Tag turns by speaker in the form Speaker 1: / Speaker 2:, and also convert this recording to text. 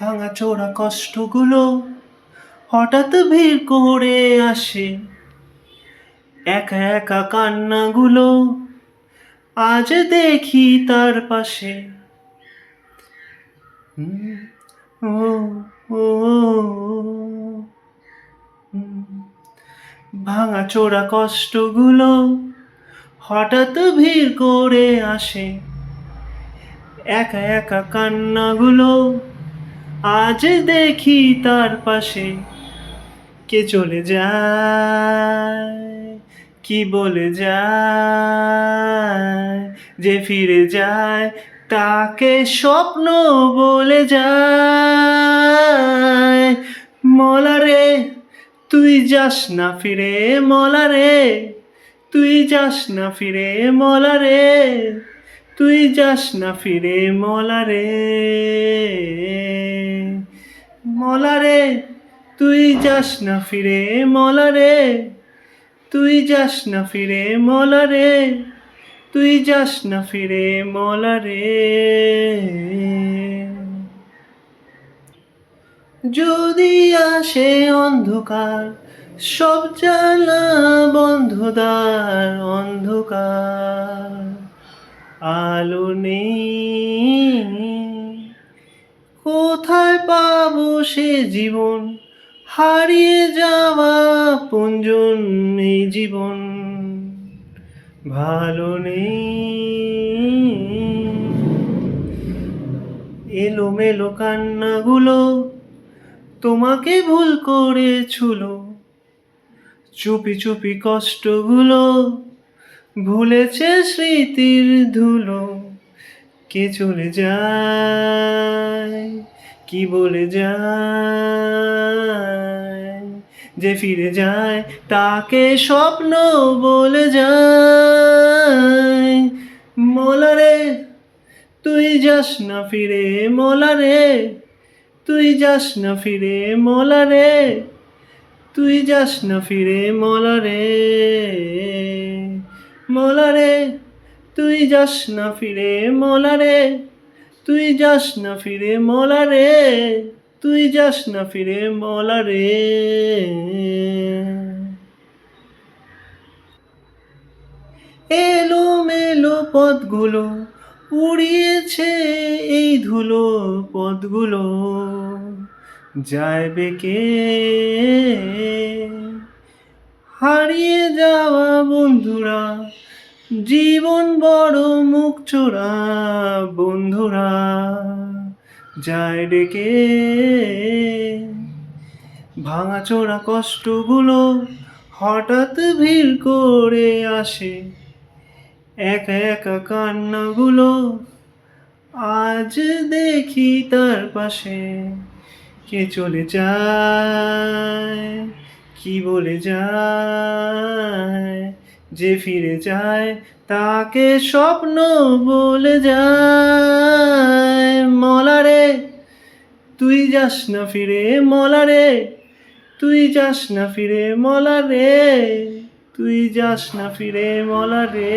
Speaker 1: ভাঙা চোরা কষ্টগুলো হঠাৎ ভিড় করে আসে। একা একা কান্নাগুলো আজ দেখি তার পাশে। ও ও ভাঙা চোরা কষ্টগুলো হঠাৎ ভিড় করে আসে। একা একা কান্নাগুলো আজ দেখি তার পাশে কে চলে যায়, কি বলে যায়, যে ফিরে যায় তাকে স্বপ্ন বলে যায়। মলারে তুই যাস না ফিরে মলারে তুই যাস না ফিরে মলারে তুই যাস না ফিরে মলারে মলারে, তুই যাস না ফিরে মলারে, তুই যাস না ফিরে মলারে, তুই যাস না ফিরে মলারে। যদি আসে অন্ধকার, সব জ্বালা বন্ধদার আলো নেই। কোথায় পাবো সে জীবন? হারিয়ে যাওয়া পুঞ্জন এই জীবন। ভালো নেই। এলোমেলো কান্নাগুলো তোমাকে ভুল করে ছুলো। চুপি চুপি কষ্টগুলো ভুলেছে স্মৃতির ধুলো, কে চলে যায়, কি বলে যায়, যে ফিরে যায় তাকে স্বপ্ন বলে যায়। মলারে, তুই যাস না ফিরে মলারে, তুই যাস না ফিরে মলারে, তুই যাস না ফিরে মলারে। মলারে, তুই যাস না ফিরে মলারে, তুই যাস না ফিরে মলারে, তুই যাস না ফিরে মলারে। এলো মেলো পথগুলো উড়িয়েছে এই ধুলো পথগুলো যায় বেকে হারিয়ে যাওয়া বন্ধুরা, জীবন বড় মুখ চোরা বন্ধুরা, যায় ডেকে। ভাঙা চোরা কষ্টগুলো হঠাৎ ভিড় করে আসে, একা একা কান্নাগুলো আজ দেখি তার পাশে, কে চলে যায়? কি বলে যায়, যে ফিরে যায় তাকে স্বপ্ন বলে যায়। মলারে, তুই যাস না ফিরে মলারে, তুই যাস না ফিরে মলারে, তুই যাস না ফিরে মলারে।